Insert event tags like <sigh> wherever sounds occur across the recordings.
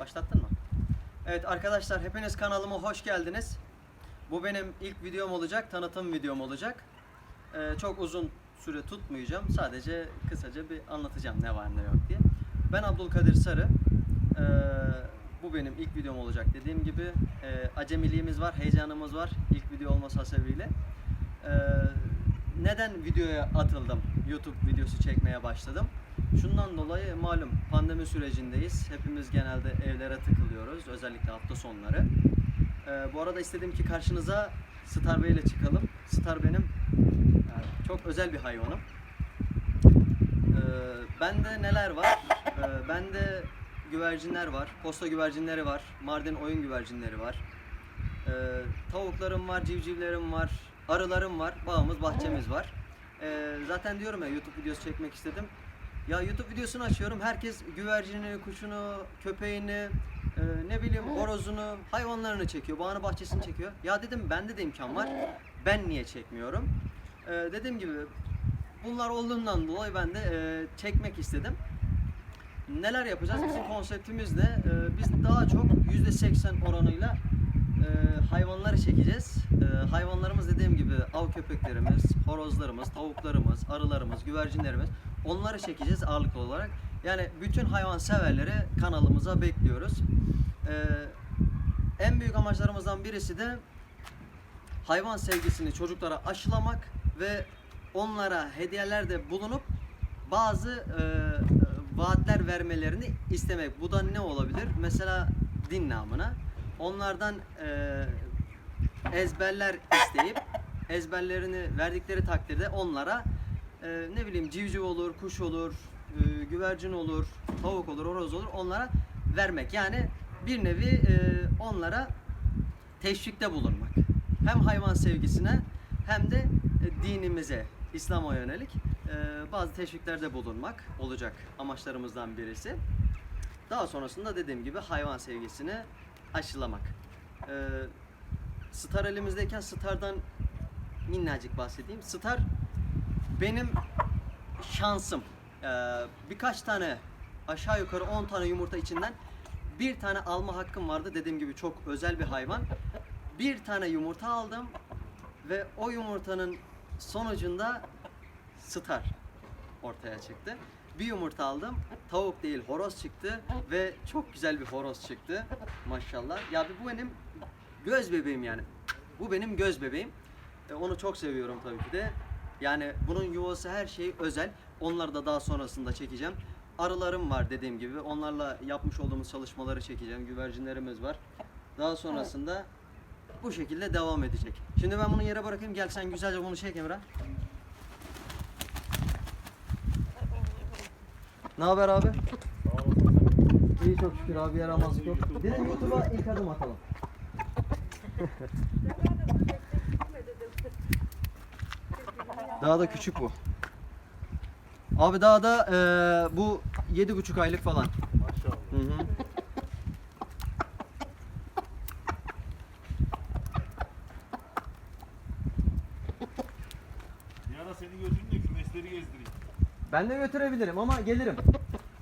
Başlattın mı? Evet arkadaşlar hepiniz kanalıma hoş geldiniz. Bu benim ilk videom olacak, tanıtım videom olacak. Ee, çok uzun süre tutmayacağım. Sadece kısaca bir anlatacağım ne var ne yok diye. Ben Abdülkadir Sarı. Ee, bu benim ilk videom olacak. Dediğim gibi e, acemiliğimiz var, heyecanımız var. İlk video olması hasebiyle. Ee, neden videoya atıldım? YouTube videosu çekmeye başladım. Şundan dolayı malum pandemi sürecindeyiz. Hepimiz genelde evlere tıkılıyoruz. Özellikle hafta sonları. Ee, bu arada istedim ki karşınıza Star Bey ile çıkalım. Star benim yani çok özel bir hayvanım. Ee, bende neler var? Ee, bende güvercinler var. Posta güvercinleri var. Mardin oyun güvercinleri var. Ee, tavuklarım var, civcivlerim var, arılarım var, bağımız, bahçemiz var. Ee, zaten diyorum ya YouTube videosu çekmek istedim. Ya YouTube videosunu açıyorum, herkes güvercini, kuşunu, köpeğini, e, ne bileyim horozunu, hayvanlarını çekiyor, bağını bahçesini çekiyor. Ya dedim bende de imkan var, ben niye çekmiyorum? Ee, dediğim gibi bunlar olduğundan dolayı ben de e, çekmek istedim. Neler yapacağız? Bizim konseptimiz ne? Ee, biz daha çok %80 oranıyla e, hayvanları çekeceğiz. E, hayvanlarımız dediğim gibi av köpeklerimiz, horozlarımız, tavuklarımız, arılarımız, güvercinlerimiz onları çekeceğiz ağırlıklı olarak. Yani bütün hayvan severleri kanalımıza bekliyoruz. E, en büyük amaçlarımızdan birisi de hayvan sevgisini çocuklara aşılamak ve onlara hediyelerde bulunup bazı e, vaatler vermelerini istemek. Bu da ne olabilir? Mesela din namına. Onlardan e, ezberler isteyip ezberlerini verdikleri takdirde onlara e, ne bileyim civciv olur, kuş olur, e, güvercin olur, tavuk olur, horoz olur onlara vermek. Yani bir nevi e, onlara teşvikte bulunmak. Hem hayvan sevgisine hem de e, dinimize, İslam'a yönelik e, bazı teşviklerde bulunmak olacak amaçlarımızdan birisi. Daha sonrasında dediğim gibi hayvan sevgisini aşılamak. E, Star elimizdeyken Star'dan minnacık bahsedeyim. Star benim şansım. E, birkaç tane aşağı yukarı 10 tane yumurta içinden bir tane alma hakkım vardı. Dediğim gibi çok özel bir hayvan. Bir tane yumurta aldım ve o yumurtanın sonucunda Star ortaya çıktı. Bir yumurta aldım. Tavuk değil horoz çıktı ve çok güzel bir horoz çıktı. Maşallah. Ya bu benim göz bebeğim yani. Bu benim göz bebeğim. E, onu çok seviyorum tabii ki de. Yani bunun yuvası her şeyi özel. Onları da daha sonrasında çekeceğim. Arılarım var dediğim gibi. Onlarla yapmış olduğumuz çalışmaları çekeceğim. Güvercinlerimiz var. Daha sonrasında bu şekilde devam edecek. Şimdi ben bunu yere bırakayım. Gel sen güzelce bunu çek Emrah. Ne haber abi? İyi çok şükür abi yaramazlık yok. Dedim YouTube'a ilk adım atalım. <laughs> Daha da küçük bu. Abi daha da eee, bu yedi buçuk aylık falan. Maşallah. Hı hı. Bir ara seni götürün de kümesleri gezdireyim. Ben de götürebilirim ama gelirim.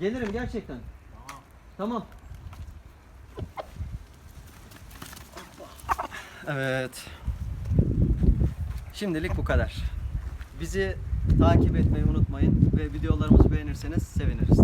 Gelirim gerçekten. Tamam. Tamam. Evet. Şimdilik bu kadar. Bizi takip etmeyi unutmayın ve videolarımızı beğenirseniz seviniriz.